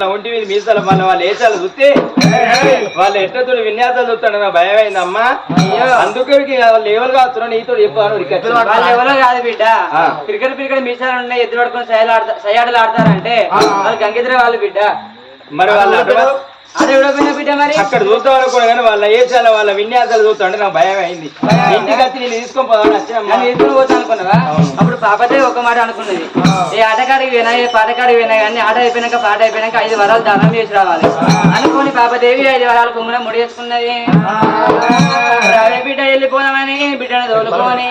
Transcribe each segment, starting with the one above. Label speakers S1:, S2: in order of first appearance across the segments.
S1: ఒంటి మీద మీసాల మన వాళ్ళు వేసాలు చూస్తే వాళ్ళు ఎట్టతో విన్యాసాలు చూస్తాడు నా భయం అయిందమ్మా అందుకరికి వాళ్ళు ఎవరు కాస్తున్నా నీతో చెప్పాను
S2: వాళ్ళు ఎవరో కాదు బిడ్డ. క్రికెట్ క్రికెట్ మీసాలు ఉన్నాయి ఎదురు పడుకొని సయాడలు ఆడతారంటే వాళ్ళు గంగిద్ర వాళ్ళు బిడ్డ.
S1: మరి వాళ్ళు
S2: అది బిడ్డ మరి?
S1: అక్కడ చూద్దాం అనుకున్నా కానీ వాళ్ళ ఏసాల వాళ్ళ విన్యాసాలు చూస్తుంటే నాకు భయం అయింది ఇంటికి వచ్చి నేను తీసుకొని పోదామని
S2: నన్ను ఎదురు పోతా అనుకున్నావా. అప్పుడు పాపతే ఒక మాట అనుకున్నది. ఏ ఆటకాడికి పోయినా ఏ పాటకాడికి పోయినా కానీ ఆట అయిపోయినాక పాట అయిపోయినాక ఐదు వరాలు దానం చేసి రావాలి. అనుకోని పాపదేవి ఐదు వరాలు కుమ్మున ముడి వేసుకున్నది బిడ్డ వెళ్ళిపోదామని బిడ్డను తోలుకొని.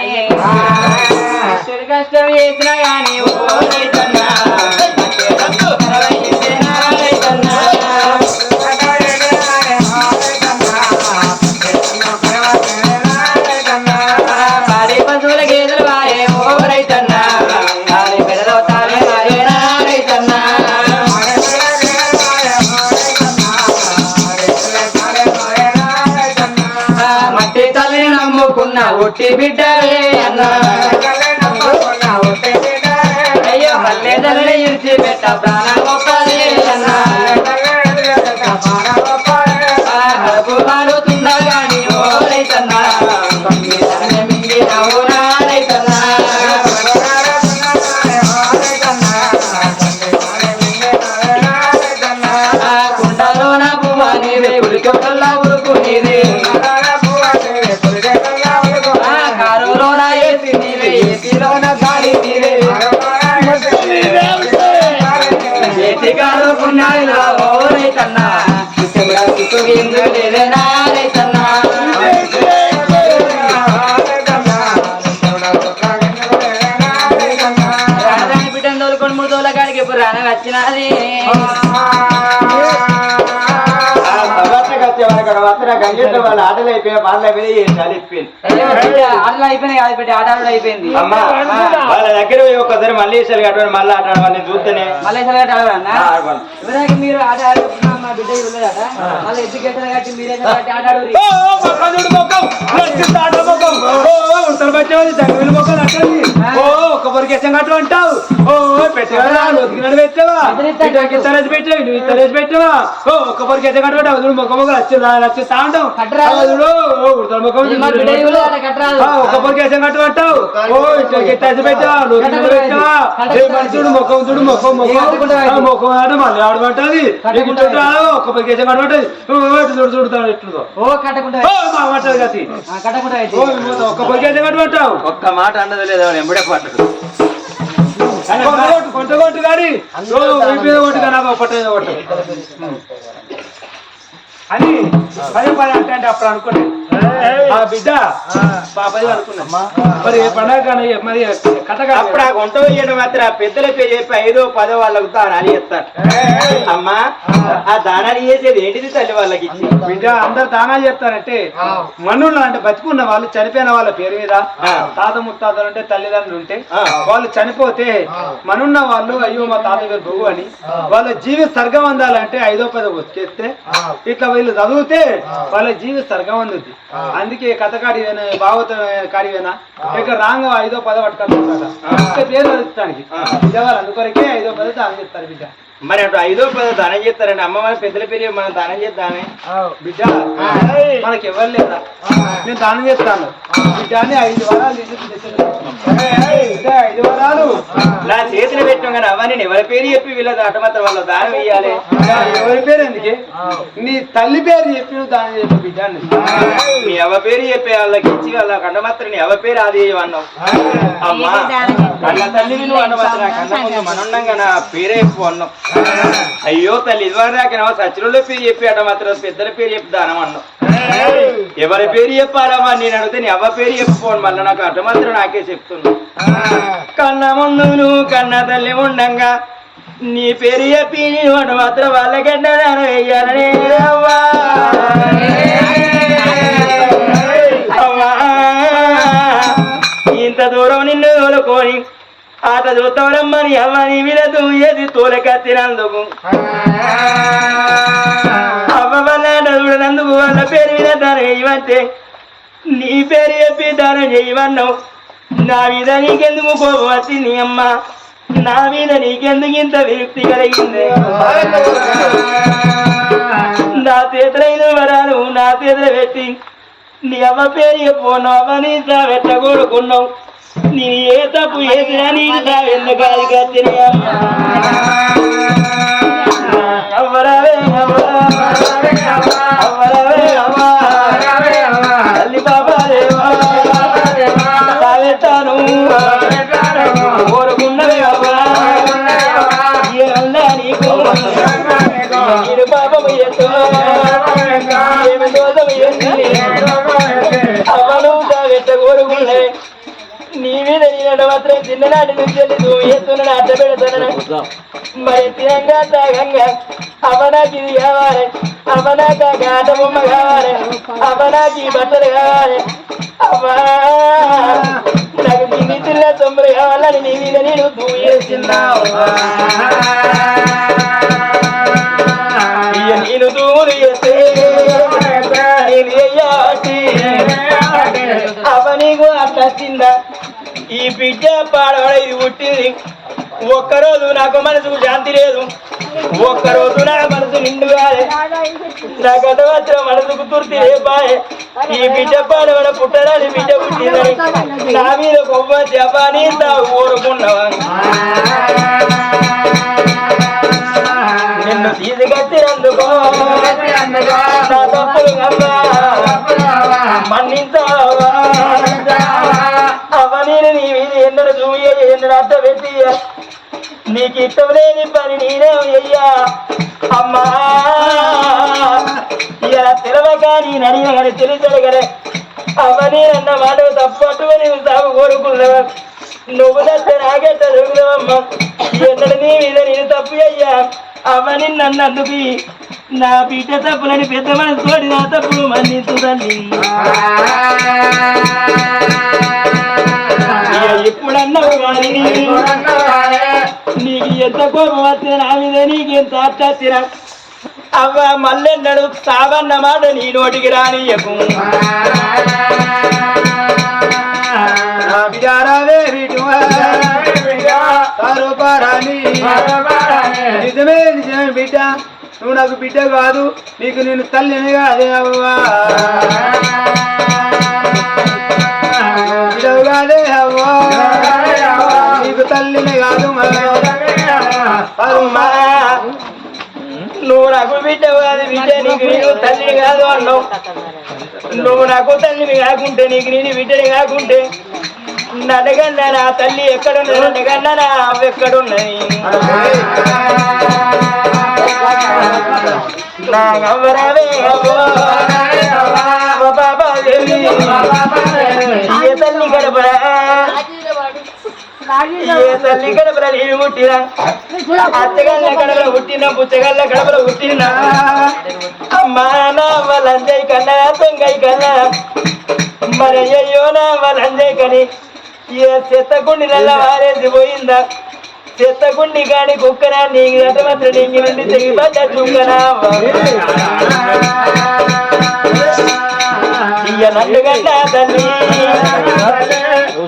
S2: చెడు కష్టం చేసినా కానీ పుట్టి బిడ్డలే కడుపు మారుతుందా గాని ఓ రైతన్నా తొమ్మిది తల్లి మింగి నవ్వునా రైతన్నా ఆ కుండలోన పువ్వ నీవే ఉలికొట్టల్లా ఉరుకు నీదే కారు ఓ రైతన్నా చెవుడా కిసుగిందు లేదేనా బిడ్డను తోలుకొని మూడు తోల కాడికి ఇప్పుడు రాన వచ్చినది
S1: వాళ్ళ ఆటలు అయిపోయా పాటలు అయిపోయి
S2: ఆటలు అయిపోయినాయి కాదు బిడ్డ ఆట ఆటలు అయిపోయింది.
S1: అమ్మా వాళ్ళ దగ్గర పోయి ఒక్కసారి మళ్ళీ కట్టండి ఆట చూస్తేనే.
S2: ఎవరైనా మీరు ఆట ఆడుతున్నా మా బిడ్డ ఇవ్వలేదట మళ్ళీ కట్టి మీరే ఆట
S1: ఓ, ఒక్క పొరికేసం కట్టు అంటావు. ఉతికినాడు ఓ ఒక్క చూడు మొక్క వచ్చి వచ్చిస్తా చూడు ఓ మొక్కం ఓ పెట్టావా పెట్టావా మొక్కం చూడు మొక్కం మొక్కం మొక్కం మళ్ళీ ఆడమంటది చూడు చూడుతాడు ఎట్లుదో
S2: ఓ కట్టకుండా
S3: మాట అన్నది లేదు ఎంబడే పట్టడు
S1: కొంత కొట్టు కానీ మీద కొట్టు కానీ నాకు ఒకటి మీద కొట్టు అని పదే పదే అంటే అంటే అప్పుడు అనుకున్నా ఆ. బిడ్డ అనుకున్నా మరి పండగ మరి కథ
S3: అప్పుడు ఆ గుంట వేయడం మాత్రం ఆ పెద్దల పేరు చెప్పి ఐదో పదో వాళ్ళకు దానాలు చేస్తారు అమ్మా ఆ దానాలు చేసేది ఏంటిది తల్లి వాళ్ళకి?
S1: బిడ్డ అందరు దానాలు చెప్తారంటే మనుళ్ళు అంటే బతుకున్న వాళ్ళు చనిపోయిన వాళ్ళ పేరు మీద తాత ముత్తాతలు అంటే తల్లిదండ్రులు ఉంటే వాళ్ళు చనిపోతే మనున్న వాళ్ళు అయ్యో మా తాత గారు బొగు అని వాళ్ళ జీవి స్వర్గం అందాలంటే ఐదో పదో వచ్చేస్తే ఇట్లా వీళ్ళు చదివితే వాళ్ళ జీవి స్వర్గం అందుద్ది. అందుకే కథ కాడివేనా భాగవత కాడివేనా? ఇక రాంగ ఐదో పదో పట్టుకుంటారు పేరు విజయవాళ్ళు అందుకొరకే ఐదో పదో చెప్తారు బిడ్డ.
S3: మరి అటు ఐదో పదో దానం చేస్తారండి. అమ్మ మన పెద్దల పేరు మనం దానం చేద్దామే.
S1: బిడ్డ మనకి ఎవరు లేదా నేను దానం చేస్తాను. బిడ్డ అని ఐదు వరాలు ఐదు వరాలు.
S3: నా చేతిని పెట్టాం కానీ అవ్వ నేను ఎవరి పేరు చెప్పి వీళ్ళ అటు మాత్రం వాళ్ళు దానం ఇయ్యాలి.
S1: బిడ్డ, ఎవరి పేరు ఎందుకే? నీ తల్లి పేరు చెప్పి నువ్వు దానం చేసి బిడ్డ అన్నది.
S3: నీ ఎవ పేరు చెప్పి వాళ్ళకి ఇచ్చి వాళ్ళ కండమాత్రం నీ ఎవ పేరు అది అన్నావు. అమ్మా కన్న తల్లి నువ్వు అండమాత్రం కన్న ముందు మనుండంగా నా పేరే చెప్పు అన్నావు. అయ్యో తల్లి ఇదివరకు రాక సచినుల పేరు చెప్పాడు మాత్రం పెద్దల పేరు చెప్తాను దానం అన్నావు ఎవరి పేరు చెప్పాలమ్మా నేను అడిగితే నీ అవ్వ పేరు చెప్పుకోను మళ్ళీ నాకు అటు మాత్రం నాకే చెప్తున్నా. కన్న ముందు నువ్వు కన్న తల్లి ఉండంగా నీ పేరు చెప్పి నీ మాత్రం వాళ్ళ గడ్డ వెయ్యాలనే అవ్వా. ఆట చూస్తావరమ్మని అవ్వని వినదు ఏది తోలకత్తినందుకు అవ్వ వల్ల చూడనందుకు వాళ్ళ పేరు మీద దానం చేయమంటే నీ పేరు చెప్పి దానం చేయమన్నావు నా మీద నీకెందుకు కోపం వచ్చింది అమ్మ? నా మీద నీకెందుకు ఇంత విరక్తి కలిగింది? నా చేతులైన వరాలు నా చేతులు పెట్టి నీ అమ్మ పేరు చెప్పను అమ్మని పెట్టకూడుకున్నావు. నేను ఏ తప్పు చేసినా నీకు సావెందుకు కత్తిని అవ్వరావే అవ్వరావే అవ్వా తల్లి బాబాదేవా సావెత్తాను కోరుకున్నవే అవ్వా. ఏ నీకు. నేను పాపము ఎత్తు ఏమి దోషము ఎత్తి అవను సావెత్త కోరుకునే మీద నేను మాత్రం చిన్ననాటి నుంచి వెళ్ళి నువ్వు ఎత్తున అడ్డ పెడతాను మరి తిరంగా తాగంగా అవనాకి ఇది కావాలి. అవనాక ఆట బొమ్మ కావాలి. అవనాకి బట్టలు కావాలి. అవ్వా నాకు తిండి తిన్న తొమ్మిది కావాలని నీ మీద నేను నువ్వు పాడవాడ ఇది పుట్టింది. ఒక్కరోజు నాకు మనసుకు శాంతి లేదు. ఒక్కరోజు నా మనసు నిండు కాలే. నా గతవత్ర మనసుకు తుర్తి రేపాయే ఈ బిడ్డ పాడవాడ పుట్టడానికి బిడ్డ పుట్టిందని నా మీద కొవ్వ జపాని తావు కోరుకున్నావా నిన్ను తీసుకొచ్చినందుకో. నా తప్పులు కమ్మా చూయ పెట్టియ్యా నీకు ఇష్టం లేని పని నేనే అయ్యా. అమ్మా ఇలా తెలవక నీ నడిన కానీ తెలిసాడు కదా అవని అన్న మాట తప్పట్టుగా నీవు సాగు కోరుకున్నావా? నువ్వు నచ్చ నాకెట్ట దొరుకుతావమ్మా ఎన్నడు నీ మీద నేను తప్పు అయ్యా. అవని నన్ను అందుకు నా బిడ్డ తప్పులని పెద్ద మనసు నా తప్పులు మన్నించు ఎప్పుడన్నావు నీకు ఎంత కోపం వస్తే నా మీద నీకు ఎంత అట్టచ్చినా అవ్వ మల్లెన్నడు సావన్న మాట నీ నోటికి రానియకు
S1: నిజమే నిజమే బిడ్డ. నువ్వు నాకు బిడ్డ కాదు నీకు నేను తల్లిని కాదే అవ్వా. గానే అవ్వా నీకు తల్లిని కాదు
S3: అమ్మా. నువ్వు నాకు బిడ్డ కాదు బిడ్డ నీకు నీకు తల్లిని కాదు అన్నావు. నువ్వు నాకు తల్లిని కాకుంటే నీకు నేను బిడ్డని కాకుంటే నడగన్నా నా తల్లి ఎక్కడున్నది? నడగన్నా నా అవ్వ ఎక్కడున్నది? నా అవ్వరావే బాబా దేవి. తల్లి గడపరా తల్లి గడపరా నేను పుట్టినా? అత్తగల్ల గడపల పుట్టిన పుచ్చగల్ల గడపల పుట్టినా? అమ్మా నా వలంజయ్ కన్నా తొంగై కన్నా. మరి అయ్యో నా వలంజయ్ కని ఏ చెత్తకుండి నల్ల వారేసి పోయిందా? చెత్తకుండి కాని కుక్కనా? నీకు గట మాత్రం నీకు నుండి తెగిపడ్డ చుక్కనా నన్ను గడ్డ తల్లి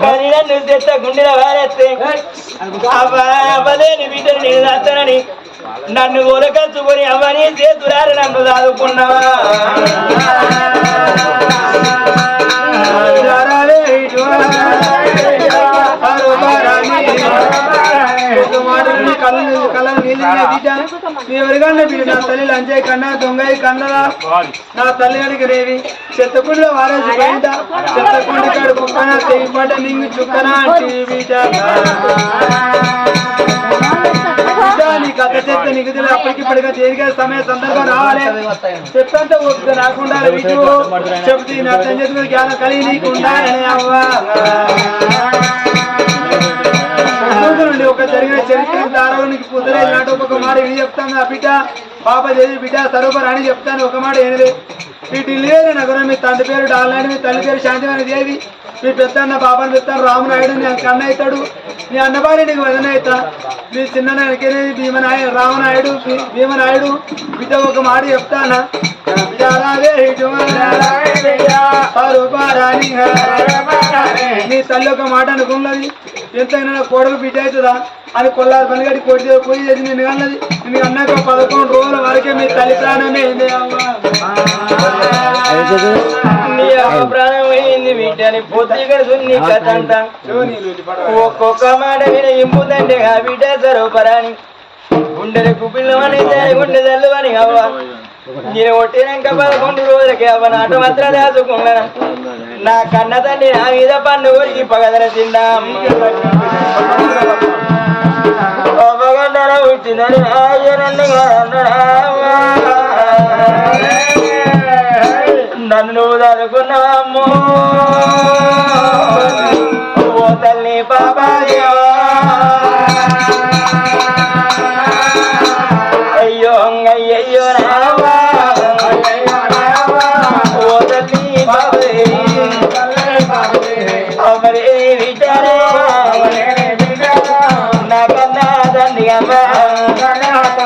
S3: కానీ నన్ను చెత్తకుండిన వారేస్తే అవ్వలేని బిడ్డను నేను దాస్తానని నన్ను ఒలకచ్చుకొని అవ్వని చేతురారు నన్ను దాదుకున్నావా?
S1: బిడారావే ఒక మాట విని కళ్ళు నీళ్ళు- కళ్ళ నీళ్ళు తినే బిడ్డ నీ ఎవరికన్నా బిడ్డ నా తల్లి లంచాయి కన్నా దొంగయి కన్నదా నా తల్లి అడిగి రేవి. చెత్తకుండిలో వారేసి చెత్తకుండి కాడు కుక్కన? తెగి పడ్డ నింగి చుక్కన? అంటే బిడ్డ బిడ్డ నీ కథ చెత్త నీకు తెలియదు. అప్పటికి ఇప్పటిగా తేలిగా సమయ సందర్భం రావాలి. చెత్తంతా ఒక్క రాకుండా చెప్తే నా జ్ఞానం కలిగి నీకు ఉండాలని అవ్వా. దారానికి కుదరే నాటు ఒక మాట ఇది చెప్తాను ఆ బిడ్డ? పాప దేవి బిడ్డ సరోబర్ అని చెప్తాను. ఒక మాట ఈ ఢిల్లీ అనే నగరం మీ తండ్రి పేరు డాల్నాయుడు మీ తల్లి పేరు శాంతిమణి దేవి. మీ పెద్ద అన్న బాబాని పెడతాను రామనాయుడు నీ కన్న అవుతాడు మీ అన్నబారి నీకు వదన అవుతా మీ చిన్న నాయనకేనే భీమనాయుడు రామనాయుడు భీమనాయుడు. బిడ్డ ఒక మాట చెప్తానా? నీ నీ తల్లి ఒక మాట అనుకున్నది. ఎంతైనా నా కోడలు బిడ్డ అవుతుందా? అని కొల్లారి పనిగడి కోడి పూజ చేసి నిన్ను అన్నది నిన్ను అన్నాక పదకొండు రోజుల వరకే మీ తల్లి ప్రాణమే అయింది
S3: అమ్మ ప్రాణం పొద్దుగా. ఒక్కొక్క మాట విన ఇంపుదంటే ఆ బిడ్డ సరోపరాని గుండెలు కుపిల్లమని గుండె తల్లువని అవ్వ. నేను కొట్టినాక పదకొండు రోజులకి అవ్వ. నాట మాత్రం దాచుకున్నాను? నా కన్న తండ్రి నా మీద పన్ను కొరికి పగదన తిందాం. ఇచ్చినని వచ్చిందని నన్ను నువ్వు చదువుకున్నావమ్మో ఓ తల్లి బాబాయ్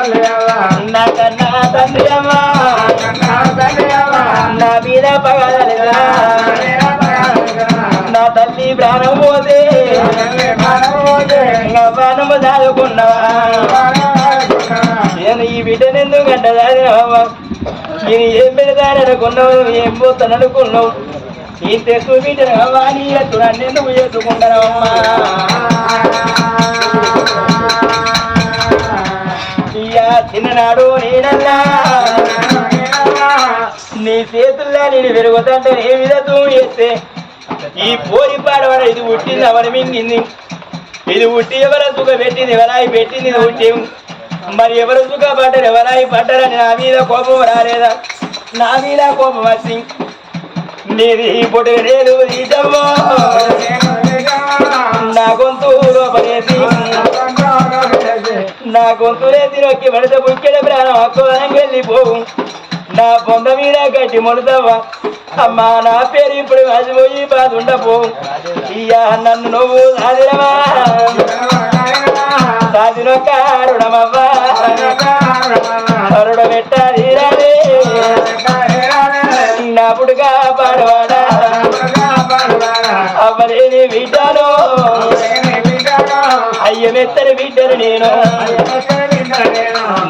S3: నా కన్నా తండ్రి అమ్మ నా మీద పగలలేదా నా తల్లి ప్రాణం పోతే ఇంకా ప్రాణము దాదుకున్నావా నేను ఈ బిడ్డను ఎందుకు గంటదారినవా నేను ఏం పెడతాననుకున్నావు ఏం పోతాను అనుకున్నావు ఈ బిడ్డను అవ్వా నీ ఎత్తు నన్ను ఎందుకు అయ్యా చిన్ననాడు నేనన్నా. నీ చేతుల్లో నేను పెరుగుతుంటే ఏ మీద చేస్తే ఈ పోరి పాడవాడ ఇది పుట్టింది ఎవరి మింగింది. ఇది పుట్టి ఎవరు సుఖ పెట్టింది ఎవరాయి పెట్టింది ఇది పుట్టి మరి ఎవరు సుఖ పడ్డారు ఎవరాయి పడ్డారని నా మీద కోపం రాలేదా? నా మీద కోపం వచ్చి నీది పొడి నేను నా గొంతు లోపలేసి. నా గొంతులేసి నొక్కి మడత బుక్కెడ ప్రాణం అక్కువరం వెళ్ళిపోవు. నా బొంద మీద గట్టి మొడతావా అమ్మా నా పేరు ఇప్పుడు మర్చిపోయి బాధ ఉండపో ఇయ్యా నన్ను నువ్వు సాధిరమా సాధినొక్క అరుడమవ్వా అరుడ పెట్టాలి నా నాపుడుగా పాడవాడా? అవ్వలేని విడ్డాలో అయ్య మెత్తని బిడ్డను నేను.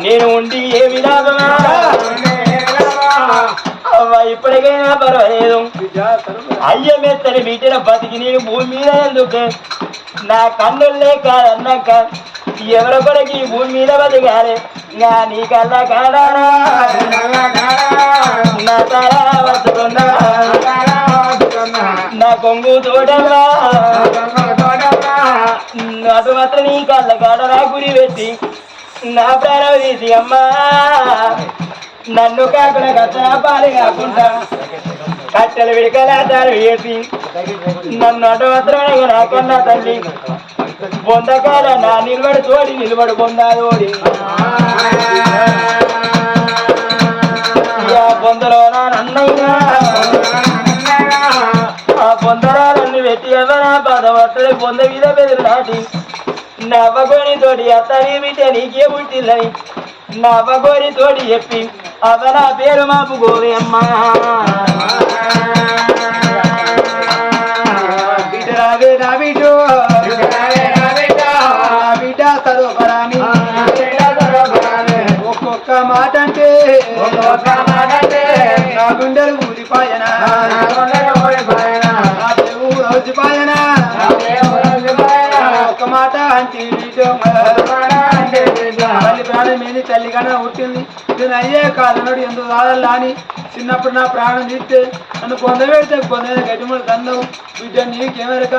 S3: నేను ఉండి ఏమి రాదునా అవ్వ ఇప్పటికైనా పర్వాలేదు అయ్య మెత్తని బతికి నేను భూమి మీద ఎందుకు? నా కన్నుల్లే కాదన్నాక ఎవరి కొరకి ఈ భూమి మీద బతికాలి? నా నీ కల్లా కాదా నా తల వస్తున్నా నా కొంగు తోడల్లా అటు మాత్రం నీ కళ్ళ కాడ నా గురి పెట్టి నా ప్రాణం తీసి అమ్మా. నన్ను కాకుండా కచ్చన పాలు కాకుండా కట్టెలు విడకలాటాలు వేసి నన్ను అటు మాత్రం రాకుండా తల్లి. పొందకాల నా నిలబడి తోడి నిలబడి బొందాదోడి పొందలో నా నన్నయ్యా ఆ పొందరాలన్నీ పెట్టి ఎవరా పదవట్టలు పొంద మీద బెదిరి నాటి నవ్వగోని తోటి అత్తని బిడ్డ నీకే పుట్టిందని నవ్వగోని తోటి చెప్పి అవ పేరు మాపు గోవి అమ్మ
S1: బిడ్డ రావే నా బిడ్డ. బిడ్డ సరోపరాని ఒక్కొక్క మాట అంటే నా కన్నా పుట్టింది నేను అయ్యే కాదన్నాడు ఎందుకు కాదల్లా అని చిన్నప్పుడు నా ప్రాణం తీస్తే నన్ను కొంద పెడితే కొంద గట్టిమూడు దండవు బిడ్డ నీకేమెరక?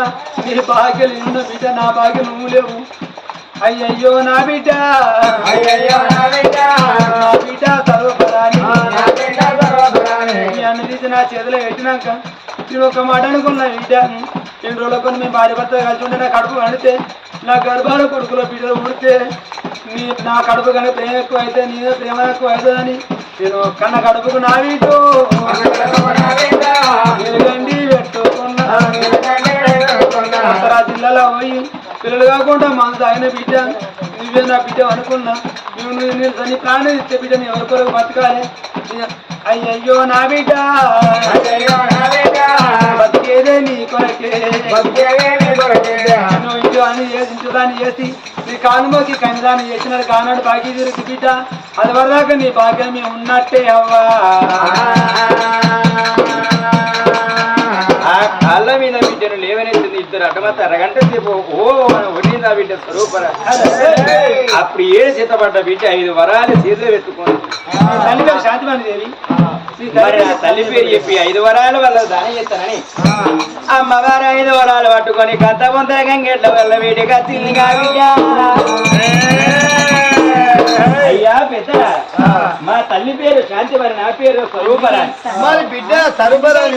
S1: నీ భాగ్యలు ఉన్న బిడ్డ నా భాగ్యం నువ్వు లేవు. అయ్యయ్యో నా బిడ్డ. నా బిడ్డ. సర్వపరాని అన్న తీసి నా చేతిలో పెట్టినాక నేను ఒక మాట అనుకున్నా బిడ్డ రెండు రోజుల కొన్ని మేము భార్య భర్త కలిసి ఉంటే నా కడుపు కడితే నా గర్భాల కొడుకులో బిడ్డలు పుడితే నీ నా కడుపు కన్నా ప్రేమ ఎక్కువ అయితే నీ ప్రేమ ఎక్కువ అవుతుందని నేను కన్న కడుపుకు నా వీటు వెలుగండి పెట్టుకున్నా. జిల్లాలో పోయి పిల్లలు కాకుండా మన తాగిన బిడ్డ నువ్వే నా బిడ్డ అనుకున్నా. నువ్వు నువ్వు నీ- నీ ప్రాణం ఇచ్చే బిడ్డ నీ ఎవరి కొరకు బతకాలి అయ్యయ్యో నా బిడ్డ. బతికేదే నీ కొరకే.
S4: బతికేదే నీ కొరకే.
S1: నువ్వు ఇంటి అని చేసి ఇంటి దాన్ని చేసి నీ కానుమోకి కనిదాన్ని చేసినాడు కానాడు బాకీ తిరిగి బిడ్డ అది వరదాకా నీ భాగ్యం ఉన్నట్టే అవ్వా.
S3: ఆ కాళ్ళ మీద బిడ్డను లేవనెత్తుంది ఇద్దరు అటమత అరగంట సేపు. ఓ ఒడిందా బిడ్డ స్వరూపర. అప్పుడు ఏడు చేతపడ్డ బిడ్డ ఐదు వరాలు చేతులు పెట్టుకోండి
S1: శాంతివాణి దేవి.
S3: మరి
S1: తల్లి
S3: నా తల్లి పేరు చెప్పి ఐదు వరాలు వాళ్ళ దానం చేస్తానని. అమ్మగారు ఐదు వరాలు పట్టుకొని కథ పొందర గంగెట్ల వల్ల తిరిగా బిడ్డ అయ్యా పెద్దరా మా తల్లి పేరు శాంతి మరి నా పేరు స్వరూపరా
S4: మరి బిడ్డ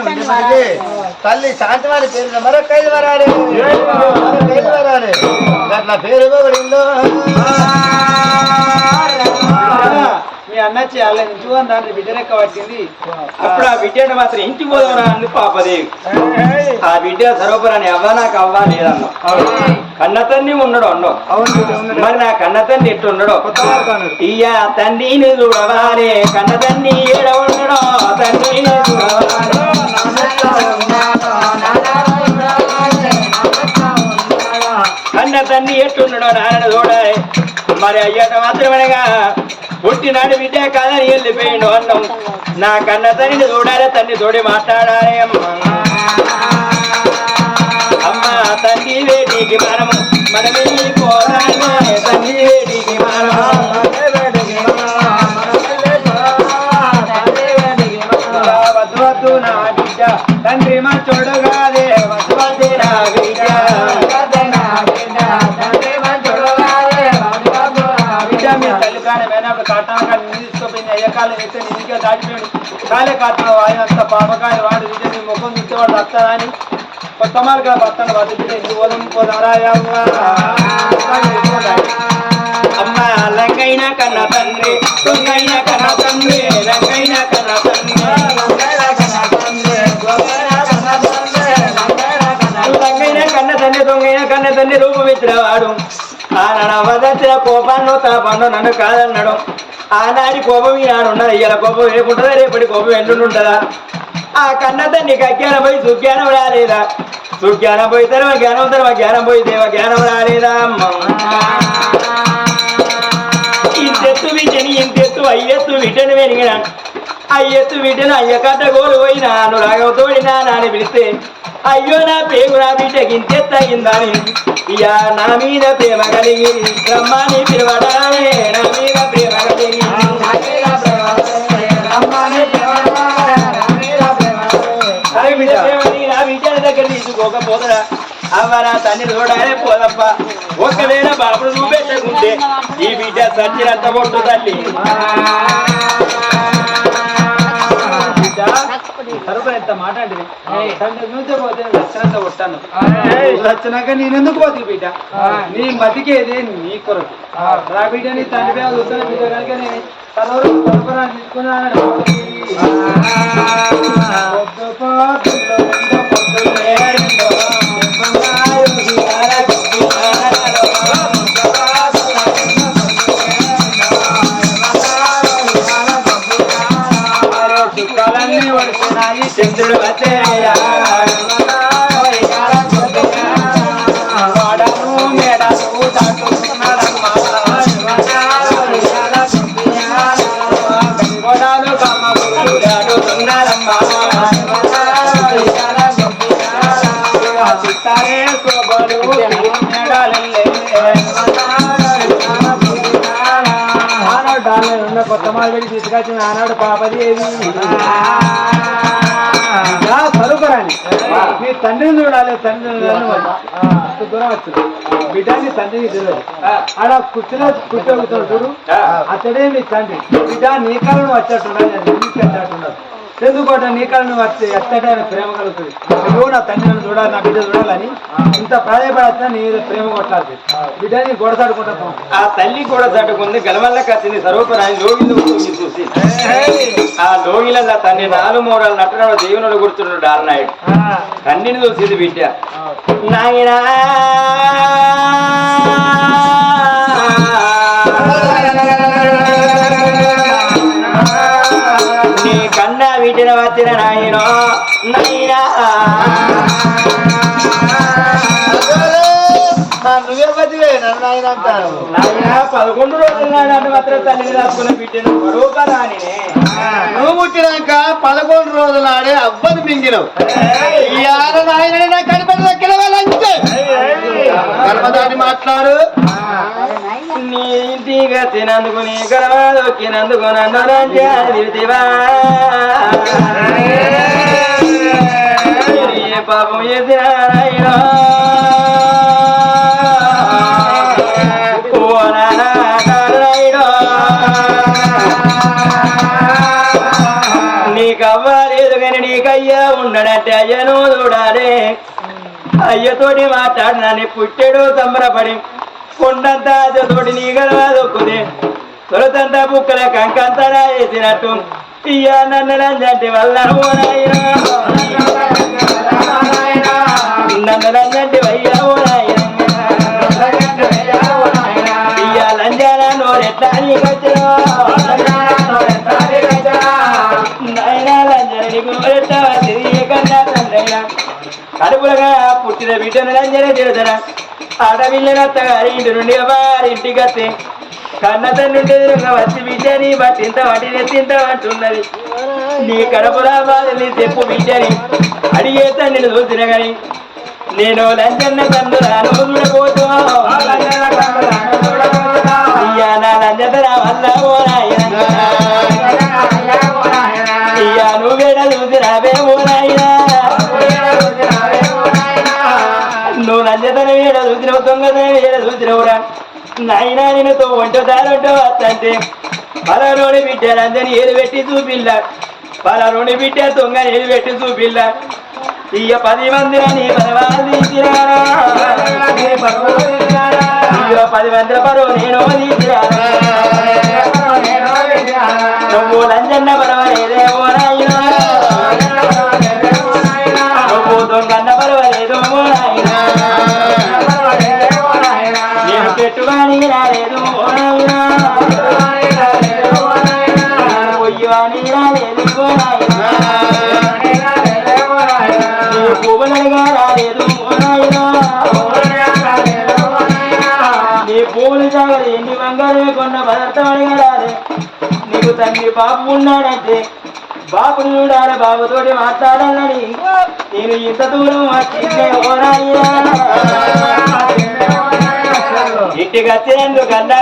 S4: ఉంది మనకి. తల్లి శాంతివారి పేరు మరొక ఐదు వరాలు. మరొక ఐదు వరాలు. అట్లా పేరు పడిందో
S1: మీ అన్న చేయాలి. చూడండి దాంట్లో బిడ్డ లెక్క పట్టింది
S3: అప్పుడు ఆ బిడ్డను మాత్రం ఇంటికి పోదాం అంది పాపదేవి. ఆ బిడ్డ సరోపరాని అవ్వ నాకు అవ్వ లేదన్నా. కన్న తండ్రి ఉన్నాడు అన్నో.
S1: అవును బిడ్డ ఉన్నది.
S3: మరి నా కన్న తండ్రి ఎట్టు
S1: అన్నాడు.
S3: ఇయ్యా తండ్రిని చూడవారే కన్న తండ్రి ఏడ ఉండడో తండ్రిని కన్న తండ్రి ఎట్టున్నాడో నాయన చూడాలి. మరి అయ్యట మాత్రమేగా పుట్టినాడు బిడ్డ కాదని వెళ్ళిపోయిండు అన్నం. నా కన్న తండ్రిని చూడాలి తండ్రి తోడి మాట్లాడాలి అమ్మా. అమ్మా తండ్రి వేటికి మనము మనమే
S1: దాటిపోయాడు కాలే ఆయనంత ఆయన పాపకాయ వాడు బిడ్డ నీ ముఖం చూస్తే వాడు వస్తానని కొత్త మార్గా వస్తాను వాడు బిడ్డ ఇంటి
S3: అమ్మ లంగైన కన్న తండ్రి దొంగైన కన్న తండ్రి లంగైన కన్న తండ్రి దొంగైన కన్న తండ్రి రూపమిత్రవాడు ఆనాడు అవదచ్చిన కోపాన్ని తాపన్ను నన్ను కాదన్నాడు. ఆనాడి కోపం ఈనాడున్నది. ఇలా కోపం రేపుంటుందా రేపటి కోపం ఎల్లుంటుందా ఆ కన్న తండ్రి పోయి సుజ్ఞానం రాలేదా? సుజ్ఞానం పోయి తర్వా జ్ఞానం తర్వా జ్ఞానం పోయి దేవ జ్ఞానం రాలేదా? అమ్మ. ఇంతెత్తు విటని ఇంతెత్తు అయ్యెత్తు విటను వెనిగిన. అయ్యెత్తు విటను అయ్య కట్ట గోలు పోయినా నువ్వు రాగవతోడినా నాని పిలిస్తే అయ్యో నా పేగు నా బిడ్డకి ఇంతెత్త అయిందని ఇయా నా మీద ప్రేమ కలిగి బ్రహ్మాని పిలవడాలే. నా మీద ప్రేమ కలిగి బిడ్డ నా బిడ్డల దగ్గర తీసుకోకపోతరా? అవ్వ నా తండ్రి చూడాలే పోదప్ప. ఒకవేళ బాబును చూపెట్టకుంటే ఈ బిడ్డ సచ్చినంత పొట్టు తల్లి
S1: బిడ్డ సరుకు ఎంత మాట అంటే పోతే కొట్టాను నేనెందుకు పోతే బిడ్డ? నీ బతికేది నీ కొరకు. రా బిడ్డ నీ తండ్రి పేరు చూస్తాను బిడ్డ కనుక నేను. సర్వరు తీసుకున్నాను. కొత్త మార్గడి తీసుకొచ్చిన ఆనాడు పాపది ఏది యా సరుకురాని మీ తండ్రిని చూడాలి తండ్రిని చూడాలి దూరం వచ్చింది. బిడ్డని తండ్రికి తెలియదు. ఆడ కూర్చుని కూర్చోగుతాడు చూడు. అతడే నీ తండ్రి. బిడ్డ నీ కాలను వచ్చేట్టున్నాడు ఎందుకు వచ్చేట్టున్నాడు ఎందుకోట నీ వచ్చి ఎత్తటే ఆయన ప్రేమ కలుగుతుంది. నువ్వు నా తండ్రి నన్ను చూడాలి నా బిడ్డ చూడాలని ఇంత ప్రాధాయపడతా నీ ప్రేమ కొట్టాలి బిడ్డని గొడతాడుకుంటా పో.
S3: ఆ తల్లి కూడా తట్టుకుంది గలమల్ల కత్తిని సర్వపరాయి లోగిలు చూసి. ఆ లోగిల తన్ని నాలుగు మూడాలు నట్టనడు దేవునుడు గుర్తున్నాడు డారనాయుడు తండ్రిని చూసింది బిడ్డ. నాయనా! నీ కన్నా వచ్చిన నాయనో
S4: నువ్వే నన్ను ఆయన అంటారు.
S3: పదకొండు రోజుల నాడు మాత్రం తల్లిని రాసుకున్న బిడ్డను నేనే
S4: నువ్వు పుట్టినాక పదకొండు రోజులు ఆడే అవ్వని మింగినవు. ఈ ఆడ నాయన నాకు కనపడి దక్కిన వాళ్ళంతే. కనపదాన్ని మాట్లాడు.
S3: నీ ఇంటిగా తినందుకు నీ గడవదొక్కినందుకు నన్ను పాపం చేసిన అయ్యా ఉండడంటే అయ్యను చూడాలి. అయ్యతోటి మాట్లాడినాని పుట్టెడు సంబరపడి. కొండంతా తోటి నీ దొక్కుదే తొలతంతా బుక్కల కంకంతరా వేసినట్టు. ఇయ్య నన్ను రంజంటి వల్ల కడుపులుగా పుట్టిన బిడ్డను రంజన చేదన ఆడపిల్లనత్త గారి ఇంటి నుండి వారి ఇంటికి వస్తే కన్న తండ్రి వచ్చి బిడ్డని బట్టింత వాటి నెత్తింత అంటున్నది. నీ కడుపులా బాధని చెప్పు బిడ్డని అడిగే తండ్రిని చూసిన గాని నేను లంజన్న తండ్రులను చూడబోతూ అయ్యా నా లంజన వల్ల ఓ నాయనా అయ్యా నువ్వేడ చూసినావే ఓ నాయనా నువ్వు ఏడ చూసినావు దొంగతనం ఏడ చూసినవురా నాయనా నిన్నతో ఒంటో దారంటో అత్తంటే పలానోని బిడ్డలందరినీ నంజని ఏది పెట్టి చూపిల్ల పలానోని బిడ్డ దొంగ ఏది పెట్టి చూపిల్ల ఇయ్య పది మంది నీ పరవాలు ఇయ్య పది మందిర పరువు నేను తీసిరారా నువ్వు లంజన్న పర్వాలేదే. నీకు తండ్రి బాబు ఉన్నాడంటే బాబుని చూడాల బాబుతోటి మాట్లాడాలని నేను ఇంత దూరం ఇంటికి వచ్చేందుకు కన్నా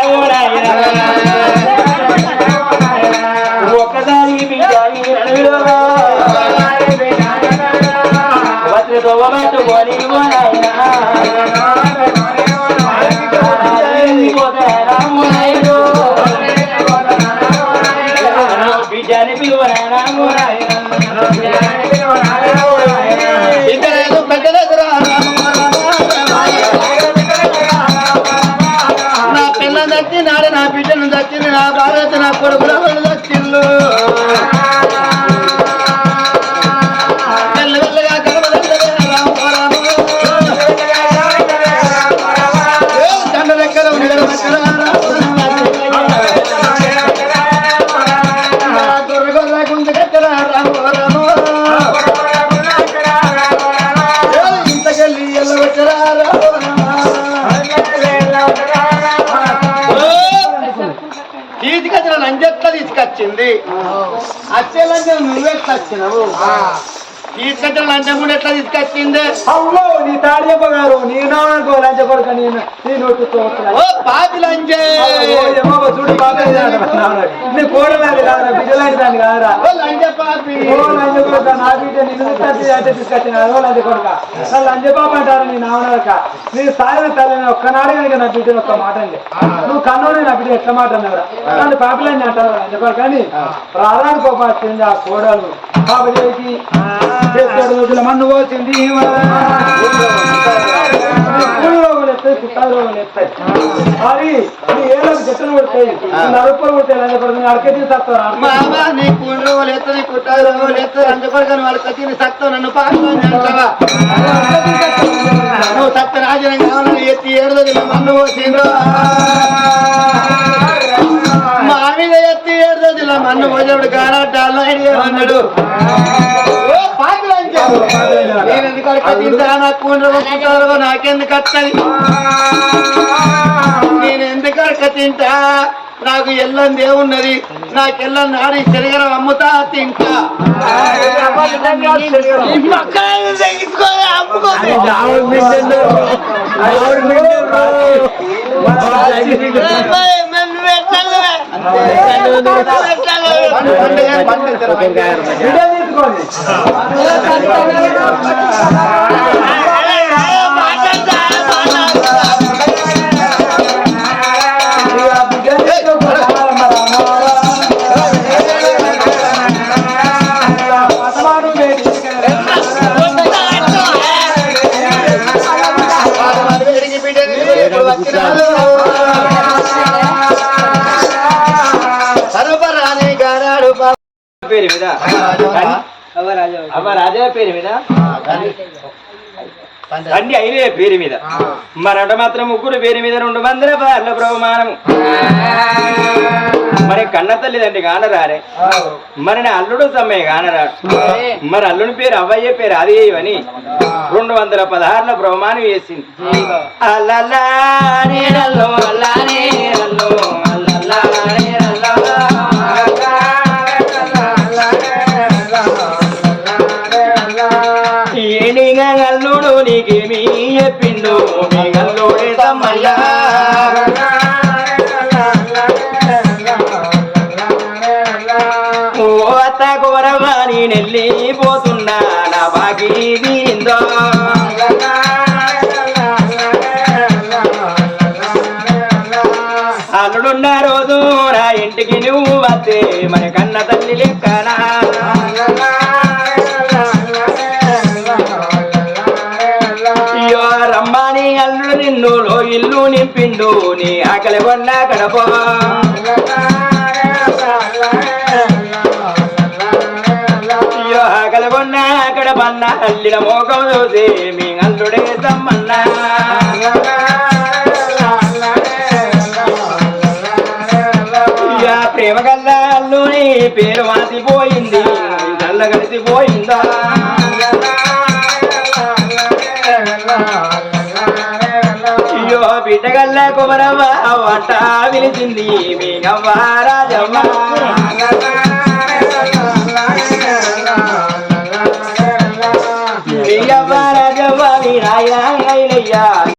S4: నా పిల్ల దచ్చి నాడు నా బిడ్డను దచ్చింది నా భారత నా కొడుకుల అచ్చే లంజం నువ్వెట్లా వచ్చినావు తీసుకొచ్చిన లంజం కూడా ఎట్లా తీసుకొచ్చింది?
S1: అవ్వో నీ తాడి చెప్పగారు నీ నాన్నకు లంచ కొడుక నేను నీ నోటితో చూడు బాగా నీ కోడలాంటి కాదురా బిడ్డలాంటి దాన్ని కాదురా.
S4: పాపి.
S1: లంచ కొడుక నా బిడ్డ నిన్ను తీసుకొచ్చి అంటే తీసుకొచ్చిన. ఓ లంచ కొడుక. లంచ పాప అంటారు నీ నాన్నక నీ సాయం తల్లి ఒక్కనాడు కనుక నా బిడ్డను ఒక్క మాట అండి నువ్వు కన్నోని నా బిడ్డ ఎట్లా మాట అన్నావురా? నన్ను పాపలని అంటారు లంచ కొడుక కానీ ప్రాణానికి కోపం వచ్చింది ఆ కోడలు. చేస్తాడు రోజుల మన్ను పోసింది అది కొడతాయి నరుపులు
S4: నీ కూడు కుట్టారు లేత వాళ్ళకి వచ్చి సత్తం నన్ను పాపం అంటావా నువ్వు సత్త రాజనం కావాలని ఎత్తి ఏడు రోజులు మన్ను పోసిండ్రు మీద ఎత్తి ఏడు రోజుల మన్ను మన్ను పోసేప్పుడు కానాటాలు అన్నాడు. అడక తింటా? నాకు నాకెందుకు వస్తుంది అడక తింటా? నాకు ఎల్లని నాడి శరీరం అమ్ముతా తింటా.
S1: తీసుకోండి
S3: పేరు మీద? అవ్వ రాజా పేరు మీద? తండ్రి అయిన పేరు మీద. మరట మాత్రం ముగ్గురు పేరు మీద రెండు మందిర బార్ల బ్రహ్మానము మరి కన్న తల్లిదండ్రి కానరారే మరి నా అల్లుడు సమ్మె కానరాడు మరి అల్లుని పేరు అవ్వయ్య పేరు అది అని రెండు వందల పదహారుల బ్రహ్మానం వేసింది. అల్లల్లా నేను నేనెళ్ళి పోతున్నా నా బాగి తీరిందో అల్లుడున్న రోజు నా ఇంటికి నువ్వు వస్తే మన కన్న తల్లి లెక్కనా? అయ్యో రమ్మని అల్లుడు నిన్ను ఇల్లు నింపిండు నీ ఆకలి కొన్నా కడప బన్న అల్లిన మోగం చూసి మీ అల్లుడే తమ్మన్నా ప్రేమ కల్ల అల్లుని పేరు మాసిపోయింది కళ్ళ కలిసిపోయిందా? అయ్యో బిడ్డగల్ల కుమరమ్మ వంట విలిచింది మీ నవ్వ రాజమ్మ మీ అవ్వ రాజవ్వ మీ నాయన